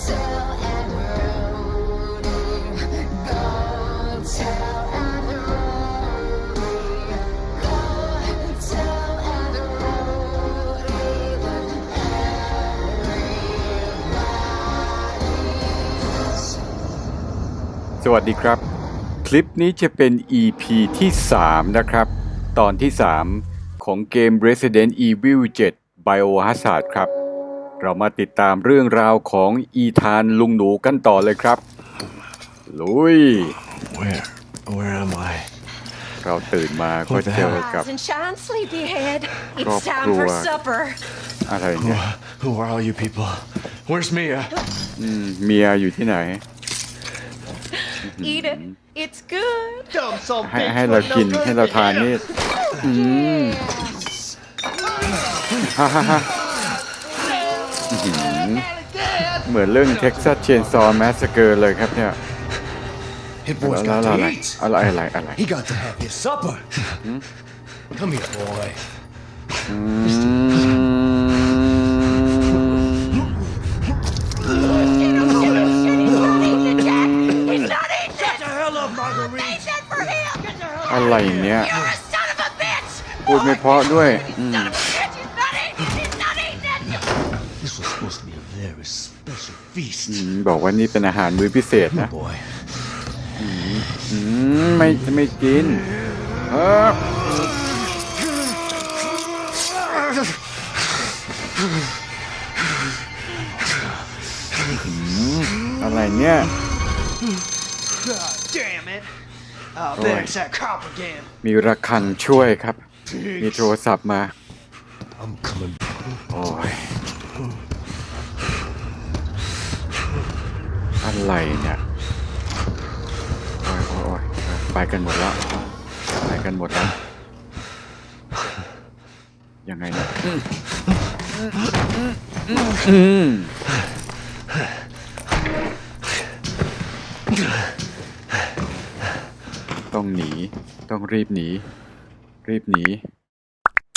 สวัสดีครับ คลิปนี้จะเป็น EP ที่ 3 นะครับ ตอนที่ 3 ของเกม Resident Evil 7 Biohazard ครับ เรามาติดตามเรื่องราวของอีธานลุงหนูกันต่อเลยครับ ลุย Where? Where am I? เราตื่นมาก็เจอกับ Rise and shine, sleepyhead. It's Crop time for cruel. supper. อะไรเนี่ย Who are all you people? Where's Mia? เมียอยู่ที่ไหน Eat it. It's good. Dumb some ให้ bitch ให้เรา with no กิน good ให้เราทานนี่อืมฮ่าฮ่าฮ่าอื้อหือ เหมือนเรื่อง Texas Chainsaw Massacre เลยครับเนี่ย Hit แล้ boy's วแล้ว got อะไร to eat. อะไรอะไรอะไร He got to have his supper. Come here, boy. อืม He's not eating it. the hell up, Marguerite. Eat that for him. อะไรเนี่ย You're a son of a bitch. พูดไม่เพราะด้วย อืม Son of a bitch. He's not eating it. He's not eating it. This was supposed to be a very special feast. อืมบอกว่านี่เป็นอาหารมื้อพิเศษนะ Boy. อืมไม่ไม่กินเอออืมอะไรเนี่ย Damn it. Oh, Boy. there's that cop again. มีระฆังช่วยครับ มีโทรศัพท์มา I'm coming. โอ้ย อะไรเนี่ยโอ้ยโอ้ยไปกันหมดแล้วไปกันหมดแล้ว ยังไงเนี่ยอืมต้องหนี ต้องรีบหนี รีบหนี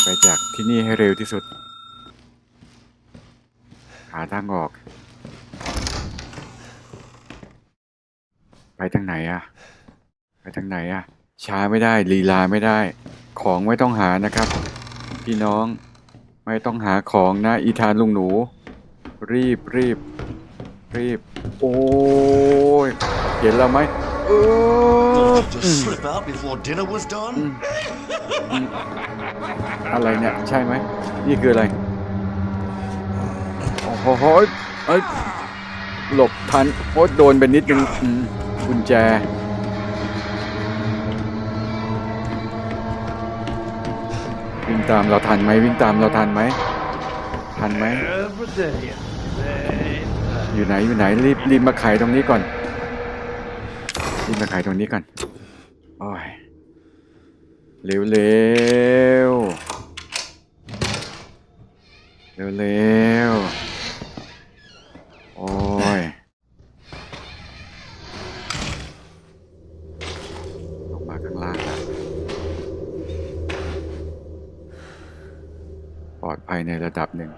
ไปจากที่นี่ให้เร็วที่สุด หาทางออก ไปทางไหนอะไปทางไหนอะช้าไม่ได้ลีลาไม่ได้ ของไม่ต้องหานะครับ พี่น้องไม่ต้องหาของนะอีธานลุงหนู รีบรีบรีบ โอ้ยเห็นเราไหมเออ Just slip out before dinner was done? อะไรเนี่ยใช่ไหมนี่คืออะไร โอ้โหเอ้ยหลบทันโอ้โดนไปนิดนึงอืม กุญแจ วิ่งตามเราทันไหมวิ่งตามเราทันไหมทันไหมอยู่ไหนอยู่ไหนรีบรีบมาไขตรงนี้ก่อนรีบมาไขตรงนี้ก่อนโอ้ยเร็วเร็วเร็วเร็วโอ้ย ในระดับหนึ่ง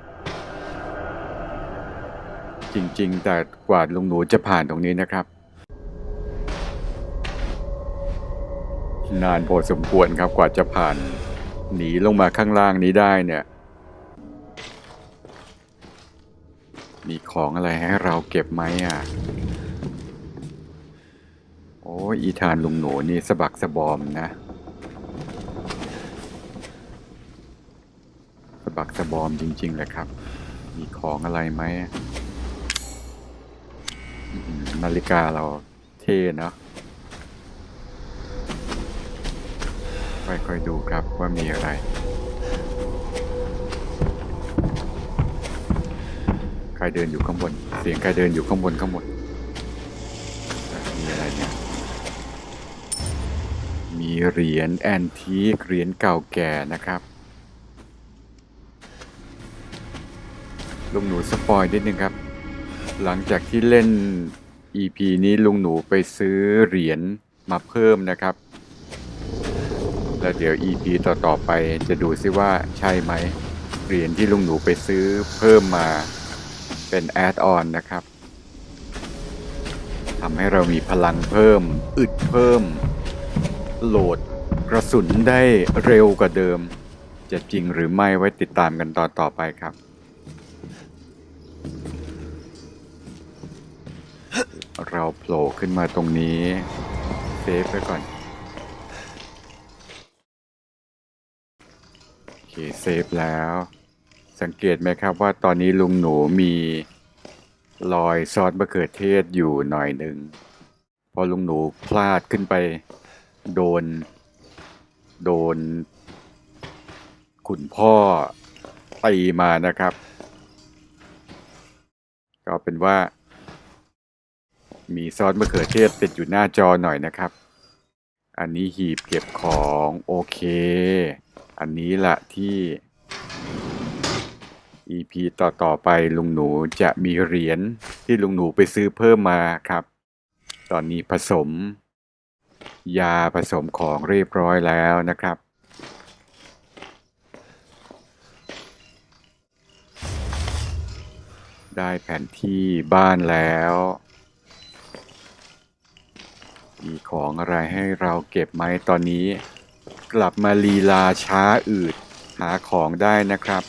จริงๆ แต่กว่าลุงหนูจะผ่านตรงนี้นะครับ นานพอสมควรครับกว่าจะผ่าน หนีลงมาข้างล่างนี้ได้เนี่ย มีของอะไรให้เราเก็บไหมอะโอ้อีธานลุงหนูนี่สะบักสะบอมนะสะ บักสะบอมจริงๆเลยครับ มีของอะไรไหมนาฬิกาเราเท่เนาะค่อยๆดูครับว่ามีอะไรใครเดินอยู่ข้างบน เสียงใครเดินอยู่ข้างบนข้างบนมีอะไรเนี่ย มีเหรียญแอนทีคเหรียญเก่าแก่นะครับ ลุงหนูสปอยนิดนึงครับ หลังจากที่เล่น EP นี้ลุงหนูไปซื้อเหรียญมาเพิ่มนะครับ แล้วเดี๋ยว EP ต่อๆไปจะดูซิว่าใช่ไหมเหรียญที่ลุงหนูไปซื้อเพิ่มมาเป็นแอดออนนะครับทำให้เรามีพลังเพิ่ม อึดเพิ่ม โหลดกระสุนได้เร็วกว่าเดิม จะจริงหรือไม่ไว้ติดตามกันตอนต่อไปครับ เราโผล่ขึ้นมาตรงนี้เซฟไปก่อน โอเคเซฟแล้ว สังเกตไหมครับว่าตอนนี้ลุงหนูมีรอยซอสมะเขือเทศอยู่หน่อยหนึ่ง พอลุงหนูพลาดขึ้นไปโดน โดนคุณพ่อตีมานะครับ ก็เป็นว่า มีซอสมะเขือเทศติดอยู่หน้าจอหน่อยนะครับ อันนี้หีบเก็บของโอเค อันนี้แหละที่ EP ต่อต่อๆไปลุงหนูจะมีเหรียญที่ลุงหนูไปซื้อเพิ่มมาครับ ตอนนี้ผสม ยาผสมของเรียบร้อยแล้วนะครับได้แผนที่บ้านแล้ว มีของอะไรให้เราเก็บไหมตอนนี้ กลับมาลีลาช้าอืด หาของได้นะครับ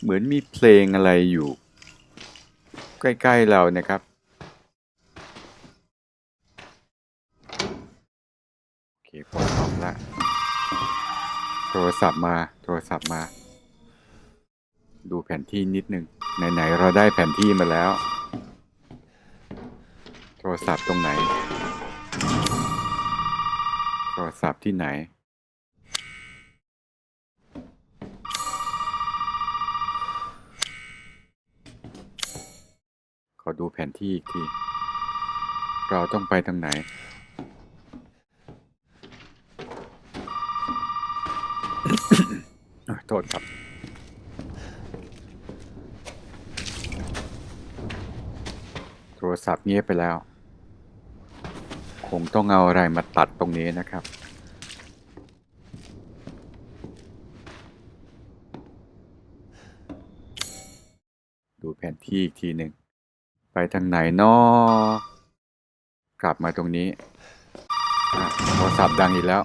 เหมือนมีเพลงอะไรอยู่ ใกล้ ๆ เรานะครับโอเคปลดล็อกละโทรศัพท์มาโทรศัพท์มา ดูแผนที่นิดนึงไหน ๆ เราได้แผนที่มาแล้ว โทรศัพท์ตรงไหน โทรศัพท์ที่ไหน ขอดูแผนที่อีกที เราต้องไปทางไหน โทษครับ โทรศัพท์เงียบไปแล้ว คงต้องเอาอะไรมาตัดตรงนี้นะครับ ดูแผนที่อีกทีหนึ่ง ไปทางไหนนอกลับมาตรงนี้ โทรศัพท์ดังอีกแล้ว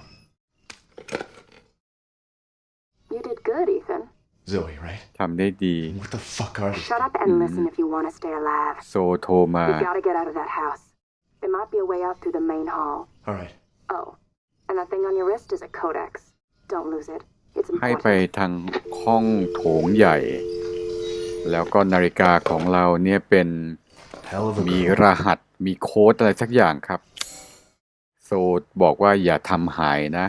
You did good, Ethan. Zoe, right? ทำได้ดี What the fuck are these? Shut up and listen if you want to stay alive. โซโทรมา We gotta get out of that house. There might be a way out through the main hall. All right. Oh, and that thing on your wrist is a codex. Don't lose it. It's ให้ไป important. ทางห้องโถงใหญ่ แล้วก็นาฬิกาของเราเนี่ยเป็น Hell of a มี code. รหัสมีโค้ดอะไรสักอย่างครับ โซบอกว่าอย่าทำหายนะ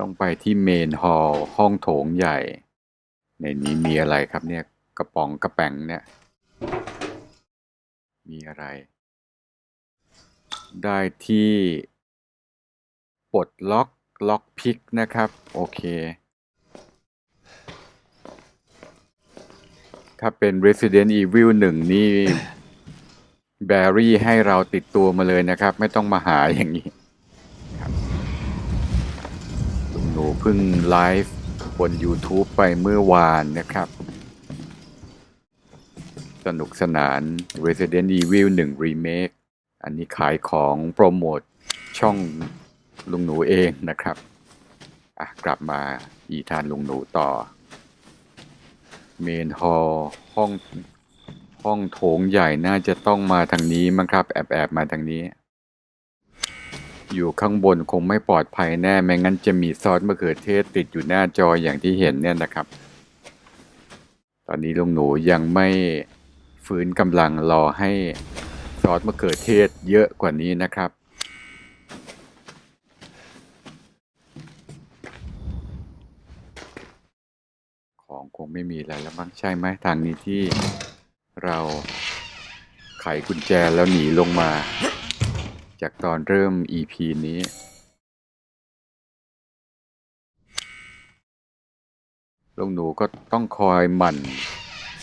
ต้องไปที่เมนฮอลห้องโถงใหญ่ ในนี้มีอะไรครับเนี่ยกระป๋องกระแป๋งเนี่ย มีอะไร ได้ที่ปลดล็อกล็อกพิกนะครับ โอเค ถ้าเป็น Resident Evil 1 นี่ แบรี่ให้เราติดตัวมาเลยนะครับ ไม่ต้องมาหาอย่างนี้ครับลุงหนู เพิ่งไลฟ์บน YouTube ไปเมื่อวานนะครับ สนุกสนาน Resident Evil 1 Remake อันนี้ขายของโปรโมทช่องลุงหนูเองนะครับ อะ กลับมาอีทานลุงหนูต่อ เมนฮอลล์ห้องห้องโถงใหญ่น่าจะต้องมาทางนี้มั้งครับ แอบแอบมาทางนี้ อยู่ข้างบนคงไม่ปลอดภัยแน่ไม่งั้นจะมีซอสมะเขือเทศติดอยู่หน้าจออย่างที่เห็นเนี่ยนะครับ ตอนนี้ลุงหนูยังไม่ฟื้นกำลังรอให้ซอสมะเขือเทศเยอะกว่านี้นะครับของคงไม่มีอะไรแล้วมั้งใช่ไหมทางนี้ที่เราไขกุญแจแล้วหนีลงมา จากตอนเริ่ม EP นี้ ลุงหนูก็ต้องคอยหมั่น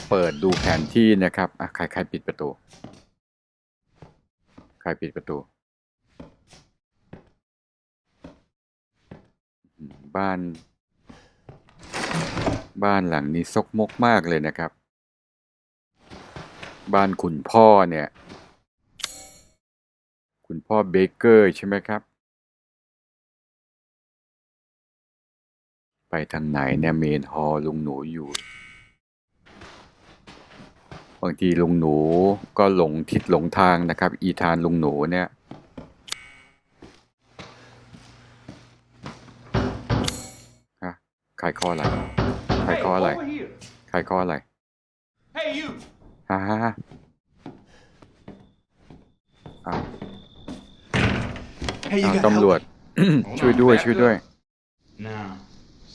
เปิดดูแผนที่นะครับอะใครใครปิดประตู ใครปิดประตู บ้าน บ้านหลังนี้ซกมกมากเลยนะครับ บ้านคุณพ่อเนี่ย คุณพ่อเบเกอร์ใช่ไหมครับ ไปทางไหนเนี่ยเมนฮอลลุงหนูอยู่บางทีลุงหนูก็หลงทิศหลงทางนะครับ อีธานลุงหนูเนี่ยฮะขายข้ออะไรขายข้ออะไร over here. ขายข้ออะไร Hey, you. ฮ่าฮ่าฮ่าอ้าว Hey, you อ้าว got ตำรวจช่วยด้วย ช่วยด้วย Now,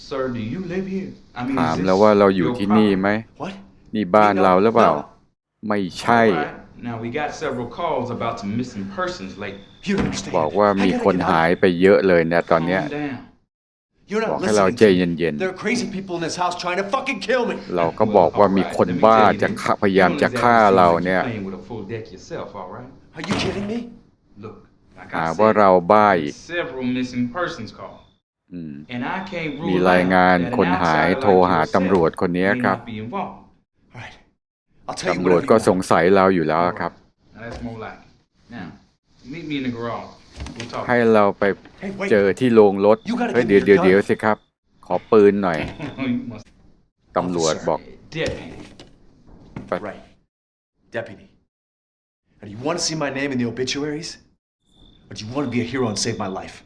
sir, do you live here? I mean, ถาม is this แล้วว่าเราอยู่ your ที่นี่ property? ไหม What? นี่บ้านเราหรือเปล่า No. ไม่ใช่ Alright. Now, we got several calls about some missing persons lately. You don't understand. บอกว่ามี I gotta คน get หาย out. ไปเยอะเลยนะตอนเนี้ย Calm down. You're บอก not ให้เรา listening. ใจ to me. เย็น There are crazy people in this house trying to fucking kill me. ๆ เราก็บอกว่ามีคนบ้าจะฆ่าพยายามจะฆ่าเราเนี่ย You playing with a full deck yourself, all right? Are you kidding me? Look, like หา I ว่า said, เราบ้า several missing persons calls. อืม And I can't มี rule ราย out งาน that an คนหาย outsider โทร like หา yourself ตำรวจคนนี้ may ครับ not be involved. All right. I'll tell you ตำรวจ whatever ก็ you ส want. งสัยเราอยู่แล้วครับ Now that's more like it. Now, meet me in the garage. We'll talk. ให้เราไป Hey, wait. เจอที่โรงรถ You gotta เฮ้ย give เดี๋ยว me เดี๋ยว your เดี๋ยว gun. สิครับ ขอปืนหน่อย you must ตำรวจบอก deputy. Right. Deputy. Now, do you want to see my name in the obituaries? Or do you want to be a hero and save my life?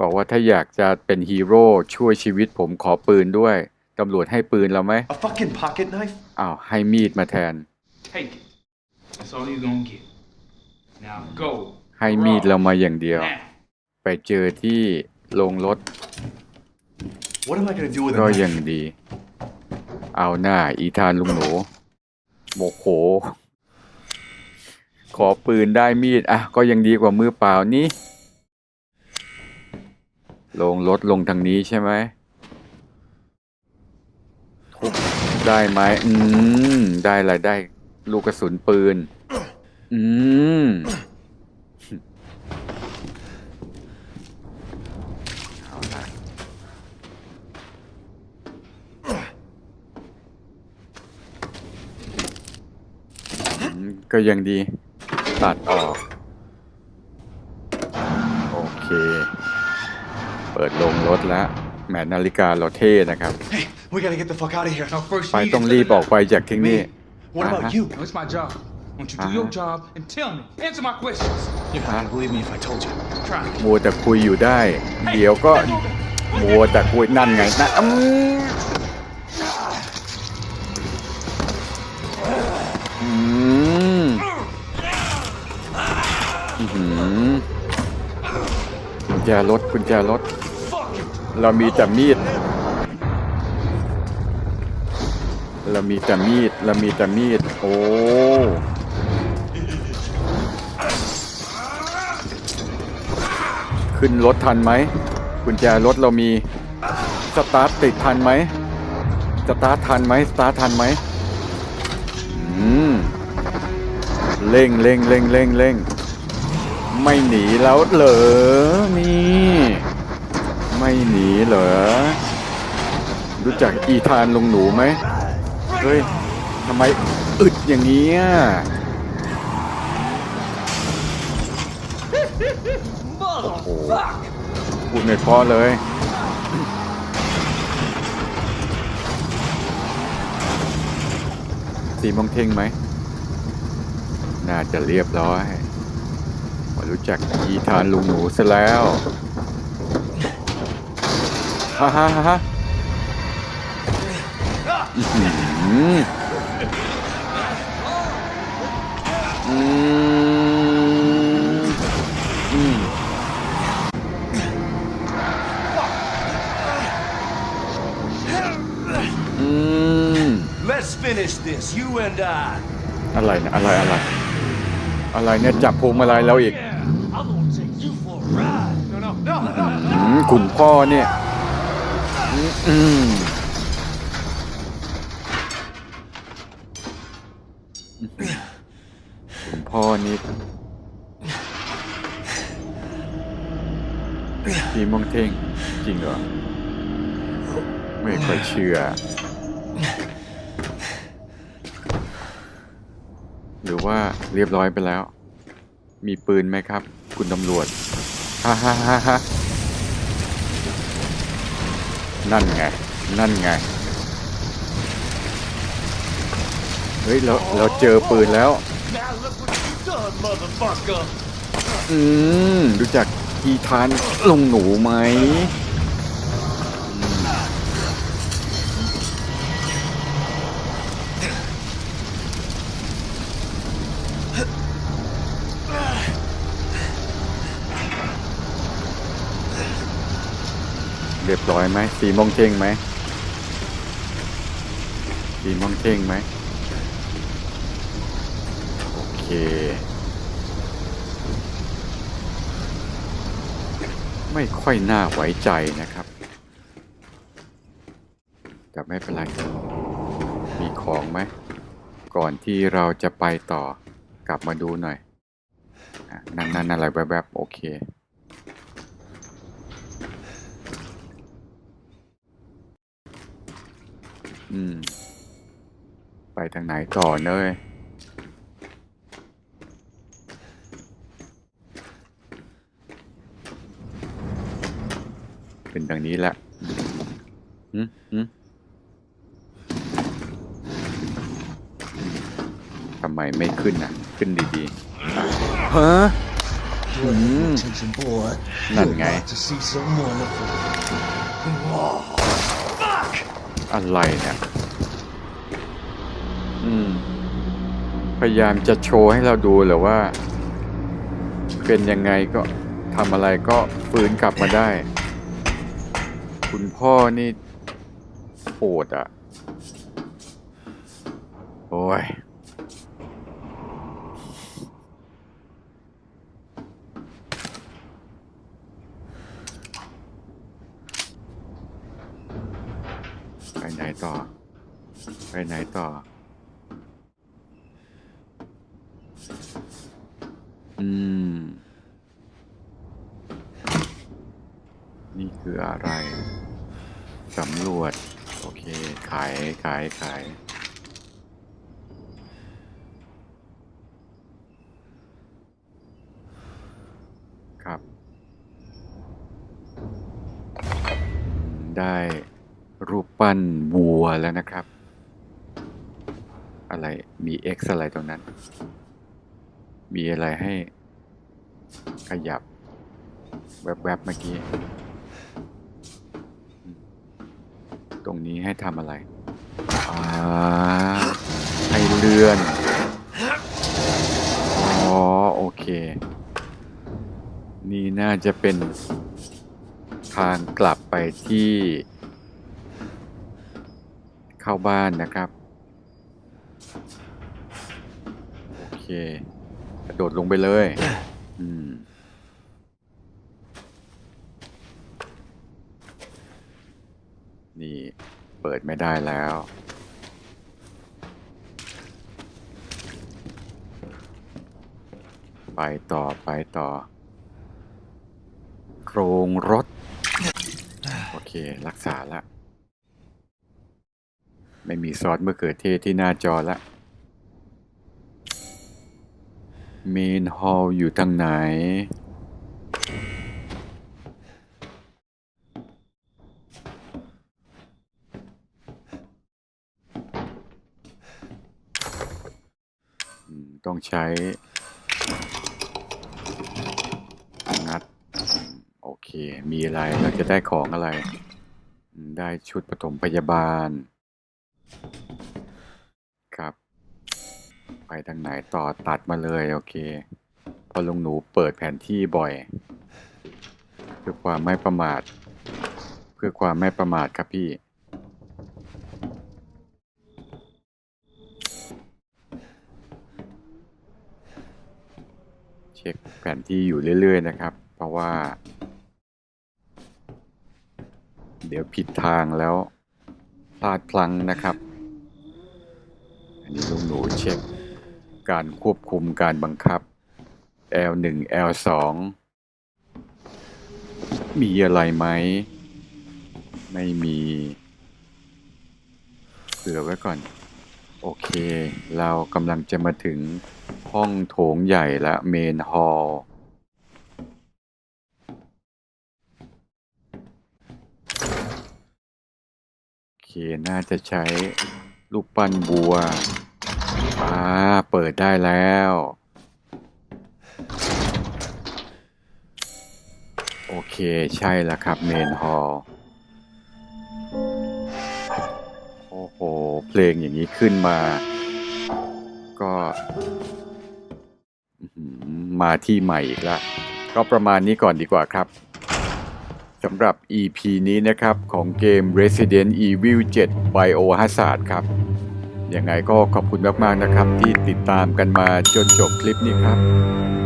บอกว่าถ้าอยากจะเป็นฮีโร่ช่วยชีวิตผมขอปืนด้วย ตำรวจให้ปืนเราไหม A fucking pocket knife? อ้าว ให้มีดมาแทน Take it. That's all you're gonna get. Now go. ให้มีดเรามาอย่างเดียว Now. ไปเจอที่โรงรถ What am I gonna do with ก็ a ยัง knife? ดี เอาหน้าอีธานลุงหนูโมโห ขอปืนได้มีด อะ ก็ยังดีกว่ามือเปล่านี่ ลงรถลงทางนี้ใช่ไหม ได้ไหมอืม ได้อะไรได้ ลูกกระสุนปืน อืม ก็ยังดี ตัดออก โอเค เปิดลงรถแล้วแหมนาฬิกาเราเท่นะครับ Hey, we gotta get the fuck out of here. Now first ไป you need ต้อง to รี tell บออกไปจากที่นี่ Me? What about Uh-huh. you? No, it's my job. I want you to do Uh-huh. your job and tell me. Answer my questions. You're not gonna believe me if I told you. Try. มัวแต่คุยอยู่ได้ เดี๋ยวก็มัวแต่คุยนั่นไงนะ กุญแจรถกุญแจรถ เรามีแต่มีด เรามีแต่มีด เรามีแต่มีด โอ้ขึ้นรถทันไหมกุญแจรถเรามีสตาร์ทติดทันไหมสตาร์ททันไหมสตาร์ททันไหมอืมเร่งเร่งเร่งเร่งเร่ง ไม่หนีแล้วเหรอ นี่ ไม่หนีเหรอ รู้จักอีธานลงหนูไหมเฮ้ยทำไมอึดอย่างนี้โอ้โหพูดไม่พอเลยสีมองเท่งไหม น่าจะเรียบร้อย มารู้จักอีธานลุงหนูซะแล้วฮ่าฮ่าฮ่าฮ่าอื้อหืออืมอืมอืม Let's finish this, you and I. อะไรนะอะไรอะไร อะไรเนี่ยจับพวงมาลัยแล้วอีก I'm gonna take you for a ride. No, no, no, no. อืมคุณพ่อเนี่ยอืมอืมคุณพ่อนี่พี่มองเท่งจริงเหรอ ไม่ค่อยเชื่อ หรือว่าเรียบร้อยไปแล้ว มีปืนไหมครับ คุณตำรวจฮ่าฮ่าฮ่าฮ่านั่นไง นั่นไง เฮ้ย เรา เราเจอปืนแล้ว อืม รู้จักกีทานลงหนูไหม เรียบร้อยไหมสีโมงเท่งไหมสีโมงเท่งไหมโอเค ไม่ค่อยน่าไว้ใจนะครับแต่ไม่เป็นไรมีของไหมก่อนที่เราจะไปต่อกลับมาดูหน่อยนั่นนั่นอะไรแบบแบบๆโอเค อืม ไปทางไหนต่อเนยเป็นดังนี้แหละหืมหืมทำไมไม่ขึ้นอะ ขึ้นดีๆฮะหืม Attention, boy. None, You're guy. about to see some wonderful. อะไรเนี่ย อืม พยายามจะโชว์ให้เราดูหรือว่า เป็นยังไงก็ทำอะไรก็ฟื้นกลับมาได้ คุณพ่อนี่โหดอะ โอ้ย ไปไหนต่อ ไปไหนต่อ อืม นี่คืออะไรสำรวจ โอเค ขาย ขาย ขาย ครับ ได้รูปปั้นวัวแล้วนะครับ อะไรมี X อะไรตรงนั้น มีอะไรให้ขยับ แวบๆเมื่อกี้ ตรงนี้ให้ทำอะไรอให้เลื่อน อ๋อ โอเค นี่น่าจะเป็นทางกลับไปที่ เข้าบ้านนะครับ โอเค กระโดดลงไปเลย อืม นี่เปิดไม่ได้แล้ว ไปต่อไปต่อโครงรถ โอเค รักษาละ ไม่มีซอสมะเขือเทศที่หน้าจอละ เมนฮอลอยู่ทางไหน ต้องใช้ งัด โอเค มีอะไร เราจะได้ของอะไร ได้ชุดปฐมพยาบาล ครับ ไปทางไหนต่อตัดมาเลยโอเค พอลุงหนูเปิดแผนที่บ่อย เพื่อความไม่ประมาท เพื่อความไม่ประมาทครับพี่เช็คแผนที่อยู่เรื่อย ๆ นะครับ เพราะว่า เดี๋ยวผิดทางแล้วพลาดพลั้งนะครับ อันนี้ลุงหนูเช็ค การควบคุมการบังคับ L1 L2 มีอะไรไหม ไม่มีผื่อไว้ก่อน โอเค เรากำลังจะมาถึงห้องโถงใหญ่และเมนฮอลล์โอเค น่าจะใช้ลูกปั้นบัว อ่า เปิดได้แล้ว โอเค ใช่แล้วครับเมนฮอลล์โอ้โห เพลงอย่างนี้ขึ้นมา ก็มาที่ใหม่อีกล้วก็ประมาณนี้ก่อนดีกว่าครับสำหรับ EP นี้นะครับของเกม Resident Evil 7 Biohazard ครับ ยังไงก็ขอบคุณมากๆนะครับ ที่ติดตามกันมาจนจบคลิปนี้ครับ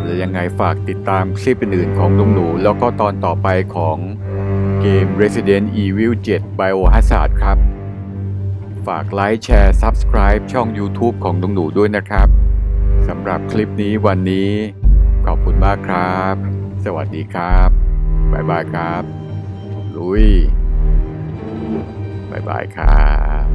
และยังไงฝากติดตามคลิปอื่นๆของลุงหนู แล้วก็ตอนต่อไปของเกม Resident Evil 7 Biohazard ครับ ฝากไลค์แชร์ Subscribe ช่อง YouTube ของลุงหนูด้วยนะครับสำหรับคลิปนี้วันนี้ ขอบคุณมากครับ สวัสดีครับ บ๊ายบายครับ ลุย บ๊ายบายครับ